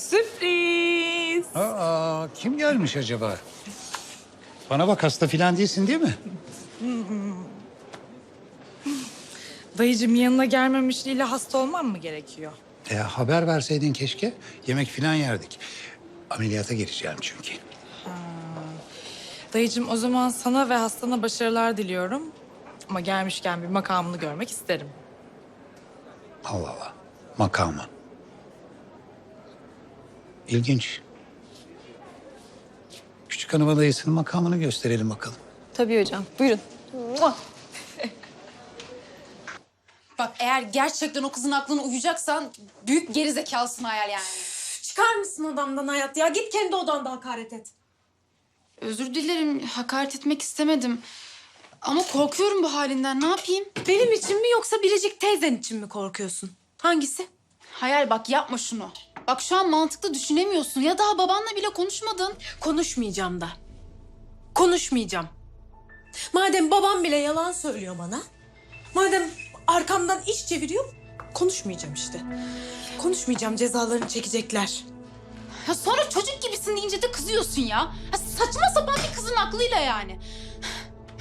Sürpriz. Aa, kim gelmiş acaba? Bana bak hasta filan değilsin değil mi? Dayıcığım yanına gelmemişliğiyle hasta olmam mı gerekiyor? E, haber verseydin keşke. Yemek filan yerdik. Ameliyata gireceğim çünkü. Dayıcığım o zaman sana ve hastana başarılar diliyorum. Ama gelmişken bir makamını görmek isterim. Allah Allah. Makamı. İlginç. Küçük hanıma dayısının makamını gösterelim bakalım. Tabii hocam. Buyurun. Bak eğer gerçekten o kızın aklına uyacaksan büyük geri zekalısın hayal yani. Çıkar mısın odamdan hayat ya? Git kendi odanda hakaret et. Özür dilerim hakaret etmek istemedim. Ama korkuyorum bu halinden ne yapayım? Benim için mi yoksa Biricik teyzen için mi korkuyorsun? Hangisi? Hayal bak yapma şunu. Bak şu an mantıklı düşünemiyorsun ya daha babanla bile konuşmadın. Konuşmayacağım da. Konuşmayacağım. Madem babam bile yalan söylüyor bana. Madem arkamdan iş çeviriyor. Konuşmayacağım işte. Konuşmayacağım cezalarını çekecekler. Ya sonra çocuk gibisin deyince de kızıyorsun ya. ya saçma sapan bir kızın aklıyla yani.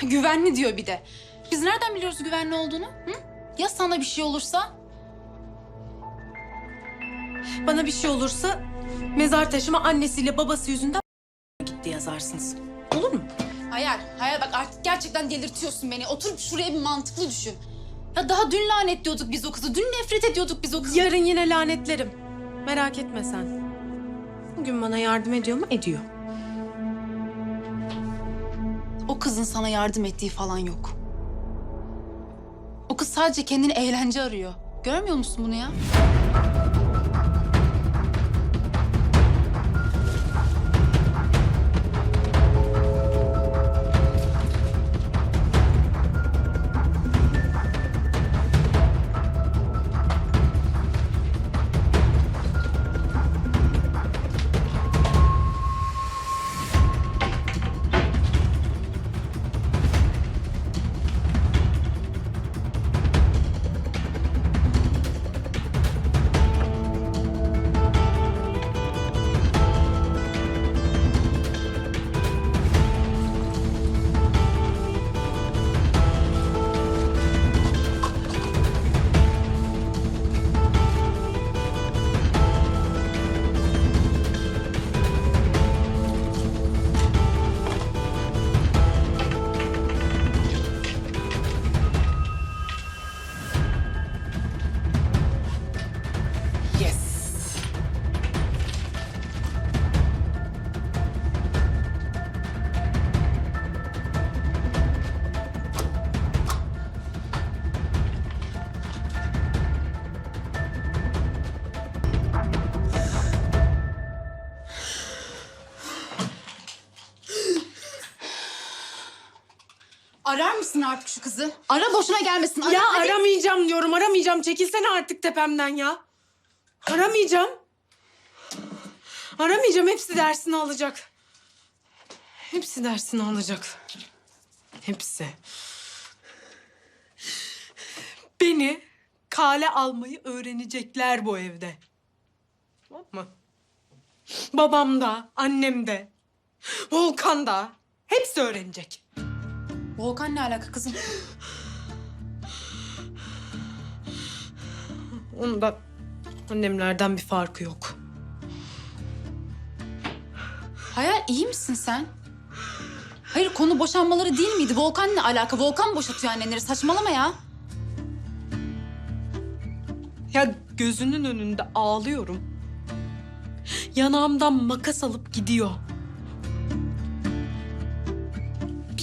güvenli diyor bir de. Biz nereden biliyoruz güvenli olduğunu? Hı? Ya sana bir şey olursa? Bana bir şey olursa mezar taşıma annesiyle babası yüzünden gitti yazarsınız. Olur mu? Hayal, hayal bak artık gerçekten delirtiyorsun beni. Oturup şuraya bir mantıklı düşün. Ya daha dün lanet diyorduk biz o kızı. Dün nefret ediyorduk biz o kızı. Yarın yine lanetlerim. Merak etme sen. Bugün bana yardım ediyor mu? Ediyor. O kızın sana yardım ettiği falan yok. O kız sadece kendini eğlence arıyor. Görmüyor musun bunu ya? Arar mısın artık şu kızı? Ara boşuna gelmesin. Ara, Ya hadi. aramayacağım diyorum, aramayacağım. Çekilsene artık tepemden ya. Aramayacağım. Aramayacağım, hepsi dersini alacak. Hepsi dersini alacak. Hepsi. Beni kale almayı öğrenecekler bu evde. Tamam mı? Babam da, annem de, Volkan da hepsi öğrenecek. Volkan ne alaka kızım? Ondan annemlerden bir farkı yok. Hayal iyi misin sen? Hayır konu boşanmaları değil miydi? Volkan ne alaka? Volkan boşatıyor annenleri? Saçmalama ya. Ya gözünün önünde ağlıyorum. Yanağımdan makas alıp gidiyor.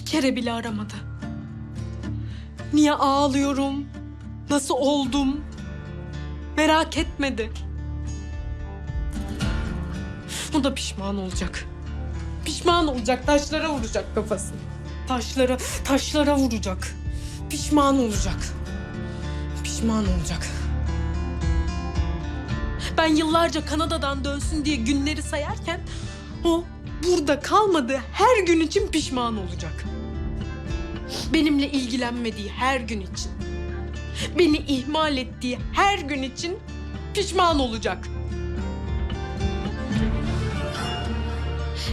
Kere bile aramadı. Niye ağlıyorum? Nasıl oldum? Merak etmedi. O da pişman olacak. Pişman olacak, taşlara vuracak kafasını. Taşlara, taşlara vuracak. Pişman olacak. Pişman olacak. Ben yıllarca Kanada'dan dönsün diye günleri sayarken o burada kalmadığı her gün için pişman olacak. Benimle ilgilenmediği her gün için. Beni ihmal ettiği her gün için pişman olacak.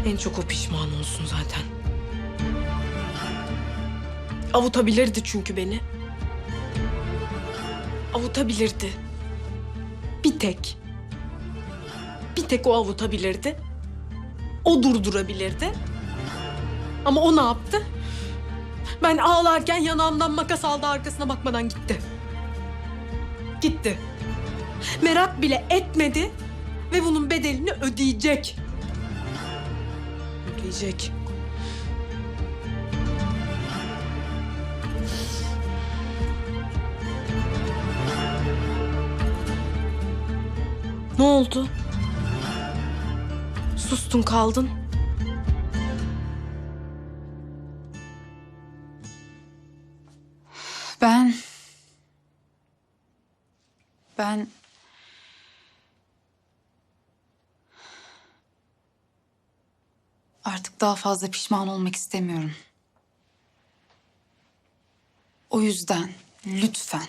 En çok o pişman olsun zaten. Avutabilirdi çünkü beni. Avutabilirdi. Bir tek. Bir tek o avutabilirdi. O durdurabilirdi. Ama o ne yaptı? Ben ağlarken yanağımdan makas aldı arkasına bakmadan gitti. Gitti. Merak bile etmedi ve bunun bedelini ödeyecek. Ödeyecek. Ne oldu? Sustun kaldın. Ben... Ben... Artık daha fazla pişman olmak istemiyorum. O yüzden lütfen,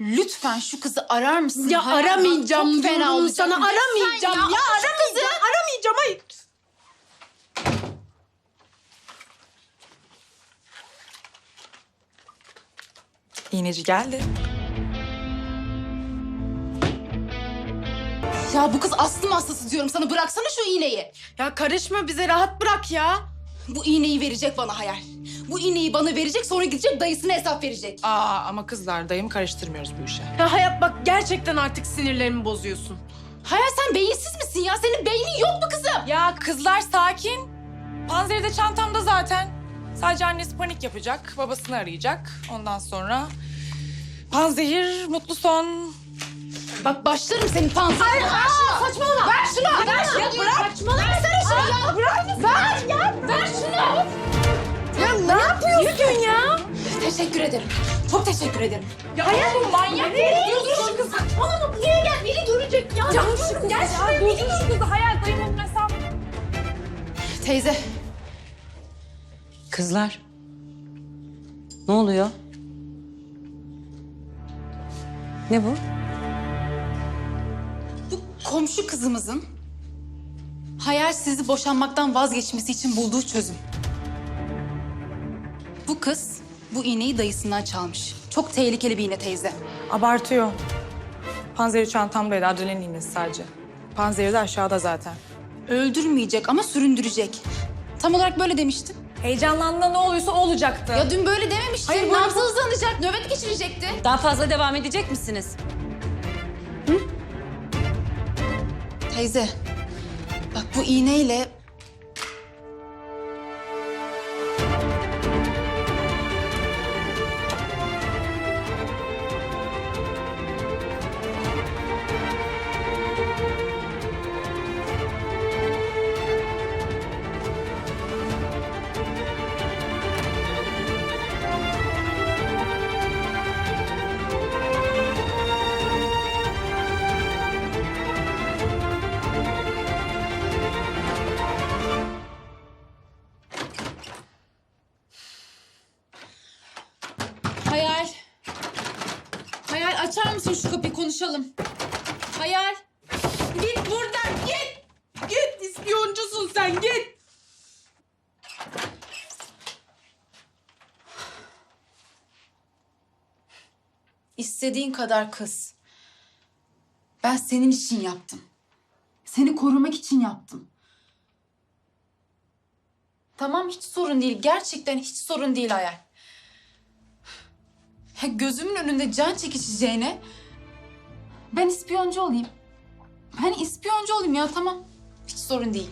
lütfen şu kızı arar mısın? Ya Hayal, aramayacağım çok fena diyorum olacak. sana Lütfen aramayacağım ya, ya, aramayacağım aramayacağım hayır. İğneci geldi. Ya bu kız astım hastası diyorum sana. Bıraksana şu iğneyi. Ya karışma bize rahat bırak ya. Bu iğneyi verecek bana Hayal. Bu iğneyi bana verecek sonra gidecek dayısına hesap verecek. Aa ama kızlar dayımı karıştırmıyoruz bu işe. Ya hayat bak gerçekten artık sinirlerimi bozuyorsun. Hayal sen beyinsiz misin ya? Senin beynin yok mu kızım? Ya kızlar sakin. Panzeri de çantamda zaten. Sadece annesi panik yapacak, babasını arayacak. Ondan sonra Panzehir mutlu son. Bak başlarım senin panzerine. Hayır, Teşekkür ederim. Çok teşekkür ederim. Ya hayat bu manyak. Nereye gidiyorsun kız? Saçmalama. Buraya gel. Biri görecek ya. Ya dur. Gel şuraya. Biri görecek. kızı hayal dayımın hesabı. Teyze. Kızlar. Ne oluyor? Ne bu? Bu komşu kızımızın hayal sizi boşanmaktan vazgeçmesi için bulduğu çözüm. Bu kız bu iğneyi dayısından çalmış. Çok tehlikeli bir iğne teyze. Abartıyor. Panzeri çantamdaydı, adrenalin iğnesi sadece. Panzeri de aşağıda zaten. Öldürmeyecek ama süründürecek. Tam olarak böyle demiştin. Heyecanlandığında ne oluyorsa o olacaktı. Ya dün böyle dememiştin. Hayır, bu- Nabzı hızlanacak, nöbet geçirecekti. Daha fazla devam edecek misiniz? Teyze, bak bu iğneyle... Mısın şu kapıyı konuşalım. Hayal. Git buradan git. Git ispiyoncusun sen git. İstediğin kadar kız. Ben senin için yaptım. Seni korumak için yaptım. Tamam hiç sorun değil. Gerçekten hiç sorun değil Hayal. Ya gözümün önünde can çekişeceğine ben ispiyoncu olayım. Ben ispiyoncu olayım ya tamam. Hiç sorun değil.